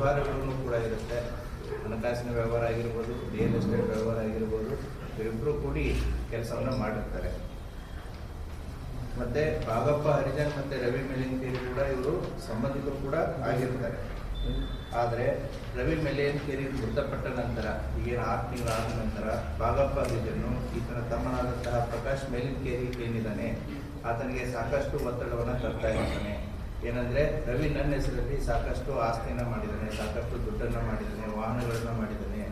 ವ್ಯವಹಾರಗಳನ್ನು ಕೂಡ ಇರುತ್ತೆ. ಹಣಕಾಸಿನ ವ್ಯವಹಾರ ಆಗಿರ್ಬೋದು ರಿಯಲ್ ಎಸ್ಟೇಟ್ ವ್ಯವಹಾರ ಆಗಿರ್ಬೋದು ಇವರಿಬ್ಬರು ಕೂಡಿ ಕೆಲಸವನ್ನು ಮಾಡಿರ್ತಾರೆ ಮತ್ತೆ ಭಾಗಪ್ಪ ಹರಿಜನ್ ಮತ್ತೆ ರವಿ ಮೆಲಿಂಕೇರಿ ಕೂಡ ಇವರು ಸಂಬಂಧಿಕರು ಕೂಡ ಆಗಿರ್ತಾರೆ. ಆದರೆ ರವಿ ಮೆಲಿಯನ್ಕೇರಿ ಮೃತಪಟ್ಟ ನಂತರ, ಈಗೇನು ಆರು ತಿಂಗಳಾದ ನಂತರ ಭಾಗಪ್ಪ ಹರಿಜನ್ನು ಈತನ ತಮ್ಮನಾದಂತಹ ಪ್ರಕಾಶ್ ಮೆಲಿನ್ಕೇರಿ ಏನಿದ್ದಾನೆ, ಆತನಿಗೆ ಸಾಕಷ್ಟು ಒತ್ತಡವನ್ನು ತರ್ತಾ ಇರ್ತಾನೆ. ಏನಂದ್ರೆ ರವಿ ನನ್ನ ಹೆಸರಲ್ಲಿ ಸಾಕಷ್ಟು ಆಸ್ತಿಯನ್ನ ಮಾಡಿದ್ದಾನೆ, ಸಾಕಷ್ಟು ದುಡ್ಡನ್ನ ಮಾಡಿದ್ದಾನೆ, ವಾಹನಗಳನ್ನ ಮಾಡಿದ್ದಾನೆ.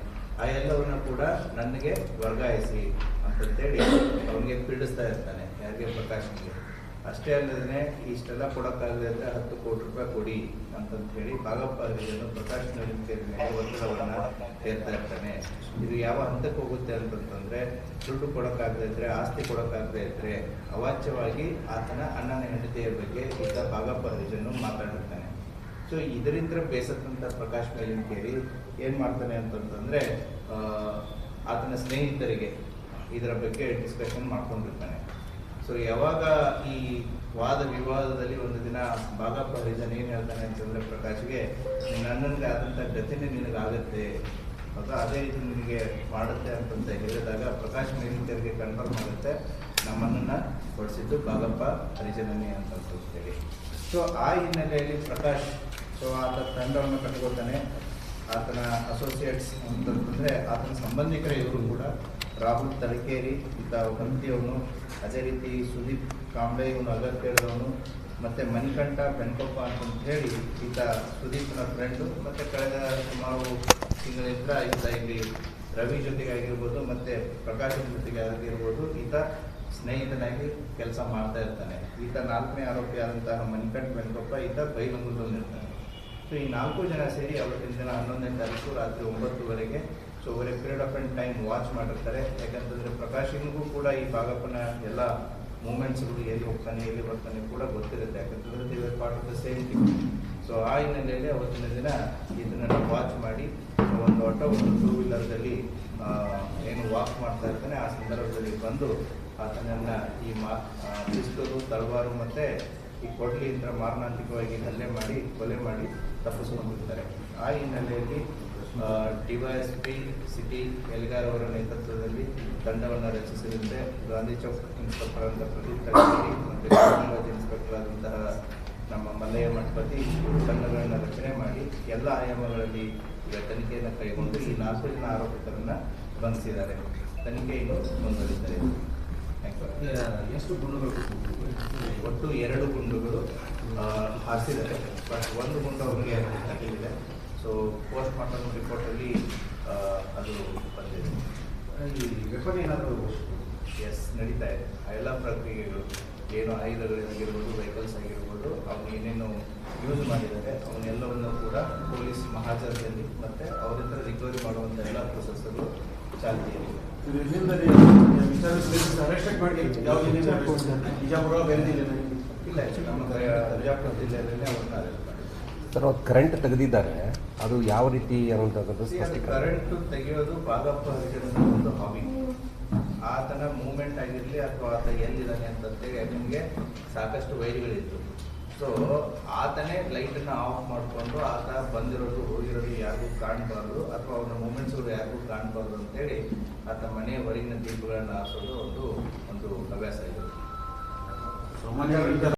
ಆ ಎಲ್ಲವನ್ನ ಕೂಡ ನನಗೆ ವರ್ಗಾಯಿಸಿ ಅಂತಂತೇಳಿ ಅವನಿಗೆ ಪೀಡಿಸ್ತಾ ಇರ್ತಾನೆ, ಯಾರಿಗೆ ಪ್ರಕಾಶ್ನಿಗೆ ಅಷ್ಟೇ ಅಲ್ಲದೇ ಇಷ್ಟೆಲ್ಲ ಕೊಡೋಕ್ಕಾಗದೆ ಅಂದರೆ ಹತ್ತು ಕೋಟಿ ರೂಪಾಯಿ ಕೊಡಿ ಅಂತಂತ ಹೇಳಿ ಭಾಗಪ್ಪ ಅವರಿಗೆಲ್ಲ ಪ್ರಕಾಶ್ ಮೇಲೆ ಒತ್ತಡವನ್ನು ಹೇರ್ತಾ ಇರ್ತಾನೆ. ಇದು ಯಾವ ಹಂತಕ್ಕೆ ಹೋಗುತ್ತೆ ಅಂತಂತಂದರೆ ದುಡ್ಡು ಕೊಡೋಕ್ಕಾಗದೇ ಇದ್ದರೆ ಆಸ್ತಿ ಕೊಡೋಕ್ಕಾಗದೇ ಇದ್ದರೆ ಅವಾಚ್ಯವಾಗಿ ಆತನ ಅಣ್ಣನ ಹೆಂಡತಿಯ ಬಗ್ಗೆ ಈತ ಭಾಗಪ್ಪ ಹರಿಜನ್ನು ಮಾತಾಡಿರ್ತಾನೆ. ಸೊ ಇದರಿಂದ ಬೇಸತ್ತಂಥ ಪ್ರಕಾಶ್ ಮೇಲಿನಕೇರಿ ಏನು ಮಾಡ್ತಾನೆ ಅಂತಂತಂದರೆ ಆತನ ಸ್ನೇಹಿತರಿಗೆ ಇದರ ಬಗ್ಗೆ ಡಿಸ್ಕಷನ್ ಮಾಡ್ಕೊಂಡಿರ್ತಾನೆ. ಸೊ ಯಾವಾಗ ಈ ವಾದ ವಿವಾದದಲ್ಲಿ ಒಂದು ದಿನ ಭಾಗಪ್ಪ ಹರಿಜನ್ ಏನ್ ಹೇಳ್ತಾನೆ ಅಂತಂದ್ರೆ ಪ್ರಕಾಶ್ಗೆ ನನ್ನನ್ಗೆ ಆದಂತ ಗತಿನೇ ನಿನಗಾಗತ್ತೆ. ಅಥವಾ ಅದೇ ರೀತಿ ನಿನಗೆ ಮಾಡುತ್ತೆ ಅಂತಂತ ಹೇಳಿದಾಗ ಪ್ರಕಾಶ್ ಮೇಲಿಂದರಿಗೆ ಕನ್ಫರ್ಮ್ ಆಗುತ್ತೆ ನಮ್ಮನ್ನ ಹೊಡಿಸಿದ್ದು ಭಾಗಪ್ಪ ಹರಿಜನನೇ ಅಂತ ಹೇಳಿ. ಸೊ ಆ ಹಿನ್ನೆಲೆಯಲ್ಲಿ ಪ್ರಕಾಶ್ ಸೊ ಆತ ತಂಡವನ್ನು ಕಟ್ಕೋತಾನೆ ಆತನ ಅಸೋಸಿಯೇಟ್ಸ್ ಅಂತಂದ್ರೆ ಆತನ ಸಂಬಂಧಿಕರ ಇವರು ಕೂಡ. ರಾಹುಲ್ ತಲಕೇರಿ, ಇಂಥ ಹಂತಿಯವನು ಅದೇ ರೀತಿ ಸುದೀಪ್ ಕಾಂಬ್ಳೆ ಇವನು ಅಗತ್ಯದವನು ಮತ್ತು ಮಣಿಕಂಠ ಬೆಂಕಪ್ಪ ಅಂತ ಹೇಳಿ, ಈತ ಸುದೀಪ್ನ ಫ್ರೆಂಡು ಮತ್ತು ಕಳೆದ ಸುಮಾರು ತಿಂಗಳಿಂದ ಈತ ಇಲ್ಲಿ ರವಿ ಜೊತೆಗೆ ಆಗಿರ್ಬೋದು, ಮತ್ತು ಪ್ರಕಾಶ್ ಜೊತೆಗೆ ಆಗಿರ್ಬೋದು, ಈತ ಸ್ನೇಹಿತನಾಗಿ ಕೆಲಸ ಮಾಡ್ತಾ ಇರ್ತಾನೆ. ಈತ ನಾಲ್ಕನೇ ಆರೋಪಿ ಆದಂತಹ ಮಣಿಕಂಠ ಬೆಂಕಪ್ಪ ಈತ ಬೈಲಂಗುಲದಲ್ಲಿರ್ತಾನೆ ಸೊ ಈ ನಾಲ್ಕು ಜನ ಸೇರಿ ಅವತ್ತಿನ ದಿನ ಹನ್ನೊಂದನೇ ತಾರೀಕು ರಾತ್ರಿ ಒಂಬತ್ತುವರೆಗೆ so over a period of and time watch ಮಾಡಿರ್ತಾರೆ. ಯಾಕಂತಂದ್ರೆ ಪ್ರಕಾಶಿಗೂ ಕೂಡ ಈ ಭಾಗಪ್ಪನ ಎಲ್ಲ ಮೂಮೆಂಟ್ಸ್ಗಳು ಎಲ್ಲಿ ಹೋಗ್ತಾನೆ, ಎಲ್ಲಿ ಬರ್ತಾನೆ ಕೂಡ ಗೊತ್ತಿರುತ್ತೆ. ಯಾಕಂತಂದ್ರೆ they were part of the same team so ಆ ಹಿನ್ನೆಲೆಯಲ್ಲಿ ಅವತ್ತಿನ ದಿನ ಇದನ್ನ ವಾಚ್ ಮಾಡಿ, ಒಂದು ಆಟೋ, ಒಂದು ಟೂ ವೀಲರ್ದಲ್ಲಿ ಏನು ವಾಕ್ ಮಾಡ್ತಾ ಇರ್ತಾನೆ. ಆ ಸಂದರ್ಭದಲ್ಲಿ ಬಂದು ಆತನನ್ನ ಈ ಮಾ ಪಿಸ್ತೂರು ತಲವಾರು ಮತ್ತೆ ಈ ಕೊಡ್ಲಿಯಿಂದ ಮಾರಣಾಂತಿಕವಾಗಿ ಹಲ್ಲೆ ಮಾಡಿ, ಕೊಲೆ ಮಾಡಿ ತಪ್ಪಿಸ್ಕೊಂಡಿರ್ತಾರೆ ಆ ಹಿನ್ನೆಲೆಯಲ್ಲಿ ಡಿವೈಎಸ್ಪಿ ಸಿಟಿ ಎಲ್ಗಾರ್ ಅವರ ನೇತೃತ್ವದಲ್ಲಿ ತಂಡವನ್ನು ರಚಿಸಿದಂತೆ ಗಾಂಧಿ ಚೌಕ್ ಇನ್ಸ್ಪೆಕ್ಟರ್ ಅಂತ ಪ್ರದೀಪ್ ತಲಕಾರಿ ಮತ್ತು ಕ್ರಿಮಿನಾಲಜಿ ಇನ್ಸ್ಪೆಕ್ಟರ್ ಆದಂತಹ ನಮ್ಮ ಮಲ್ಲಯ್ಯ ಮಠಪತಿ ತಂಡಗಳನ್ನು ರಚನೆ ಮಾಡಿ ಎಲ್ಲ ಆಯಾಮಗಳಲ್ಲಿ ಈಗ ತನಿಖೆಯನ್ನು ಕೈಗೊಂಡು ಈ ನಾಲ್ಕು ಜನ ಆರೋಪಿತರನ್ನು ಬಂಧಿಸಿದ್ದಾರೆ. ತನಿಖೆಯನ್ನು ಮುಂದುವರಿದ್ದಾರೆ ಎಷ್ಟು ಗುಂಡುಗಳು ಒಟ್ಟು ಎರಡು ಗುಂಡುಗಳು ಹಾಸಿದ್ದಾರೆ ಹಾರಿಸಿದ್ದಾರೆ. ಬಟ್ ಒಂದು ಗುಂಡು ಅವರಿಗೆ ತಗುಲಿದೆ ಸೊ ಪೋಸ್ಟ್ ಮಾರ್ಟಮ್ ರಿಪೋರ್ಟಲ್ಲಿ ಅಲ್ಲಿ ಅದು ಬಂದಿದೆ. ವೆಪನ್ ಏನಾದರೂ ಎಸ್ ನಡೀತಾ ಇದೆ. ಆ ಎಲ್ಲ ಪ್ರಕ್ರಿಯೆಗಳು ಏನು ಆಯುಧಗಳಾಗಿರ್ಬೋದು ವೆಹಿಕಲ್ಸ್ ಆಗಿರ್ಬೋದು ಅವ್ರು ಏನೇನು ಯೂಸ್ ಮಾಡಿದ್ದಾರೆ ಅವನ್ನೆಲ್ಲವನ್ನು ಕೂಡ ಪೊಲೀಸ್ ಮಹಾಜನದಲ್ಲಿ ಮತ್ತೆ ಹತ್ರ ರಿಕವರಿ ಮಾಡುವಂಥ ಎಲ್ಲ ಪ್ರೊಸೆಸ್ಗಳು ಚಾಲ್ತಿಯಲ್ಲಿ ಮಾಡಿ ಇಲ್ಲ ನಮ್ಮ ಬಿಜಾಪುರ ಜಿಲ್ಲೆಯಲ್ಲೇ ಅವ್ರನ್ನ ಅರೆಸ್ಟ್ ಮಾಡಿದ್ದಾರೆ ಸರ್ ಅವ್ರು ಕರೆಂಟ್ ತೆಗೆದಿದ್ದಾರೆ ಅದು ಯಾವ ರೀತಿ ಅನ್ನುವಂಥದ್ದು ಸ್ಪಷ್ಟೀಕರಣ. ಕರೆಂಟ್ ತೆಗೆಯೋದು ಭಾಗಪ್ಪ ಹರಿಜನದ ಒಂದು ಹಾಬಿ ಆತನ ಮೂವ್ಮೆಂಟ್ ಆಗಿರಲಿ ಅಥವಾ ಆತ ಎಲ್ಲಿದ್ದಾನೆ ಅಂತ ನಿಮಗೆ ಸಾಕಷ್ಟು ವೈರ್ಗಳಿತ್ತು. ಸೊ ಆತನೇ ಲೈಟನ್ನು ಆಫ್ ಮಾಡಿಕೊಂಡು ಆತ ಬಂದಿರೋದು ಹೋಗಿರೋದು ಯಾರಿಗೂ ಕಾಣಬಾರ್ದು ಅಥವಾ ಅವನ ಮೂಮೆಂಟ್ಸ್ಗಳು ಯಾರಿಗೂ ಕಾಣಬಾರ್ದು ಅಂತೇಳಿ ಆತ ಮನೆಯ ಹೊರಗಿನ ದೀಪಗಳನ್ನು ಹಾಸೋದು ಒಂದು ಒಂದು ಹವ್ಯಾಸ ಇದೆ. ಸಾಮಾನ್ಯವಾಗಿ